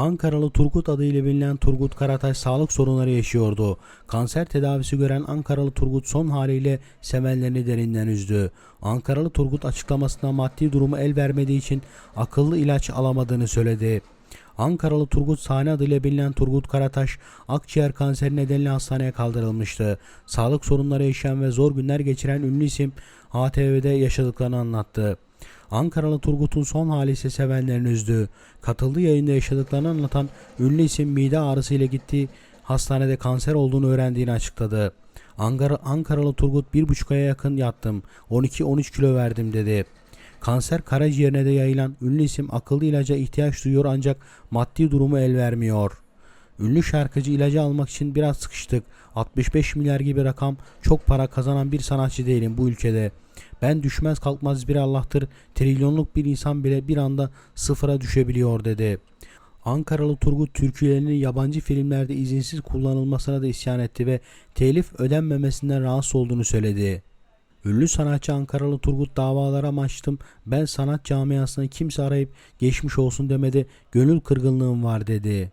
Ankaralı Turgut adıyla bilinen Turgut Karataş sağlık sorunları yaşıyordu. Kanser tedavisi gören Ankaralı Turgut son haliyle sevenlerini derinden üzdü. Ankaralı Turgut açıklamasında maddi durumu el vermediği için akıllı ilaç alamadığını söyledi. Ankaralı Turgut Sahne adıyla bilinen Turgut Karataş akciğer kanseri nedeniyle hastaneye kaldırılmıştı. Sağlık sorunları yaşayan ve zor günler geçiren ünlü isim ATV'de yaşadıklarını anlattı. Ankaralı Turgut'un son hali ise sevenlerini üzdü. Katıldığı yayında yaşadıklarını anlatan ünlü isim mide ağrısı ile gittiği hastanede kanser olduğunu öğrendiğini açıkladı. Ankara, Ankaralı Turgut bir buçuk aya yakın yattım. 12-13 kilo verdim dedi. Kanser karaciğerine de yayılan ünlü isim akıllı ilaca ihtiyaç duyuyor ancak maddi durumu el vermiyor. Ünlü şarkıcı ilacı almak için biraz sıkıştık. 65 milyar gibi rakam çok para kazanan bir sanatçı değilim bu ülkede. Ben düşmez kalkmaz bir Allah'tır. Trilyonluk bir insan bile bir anda sıfıra düşebiliyor dedi. Ankaralı Turgut türkülerinin yabancı filmlerde izinsiz kullanılmasına da isyan etti ve telif ödenmemesinden rahatsız olduğunu söyledi. Ünlü sanatçı Ankaralı Turgut davalara açtım. Ben sanat camiasına kimse arayıp geçmiş olsun demedi. Gönül kırgınlığım var dedi.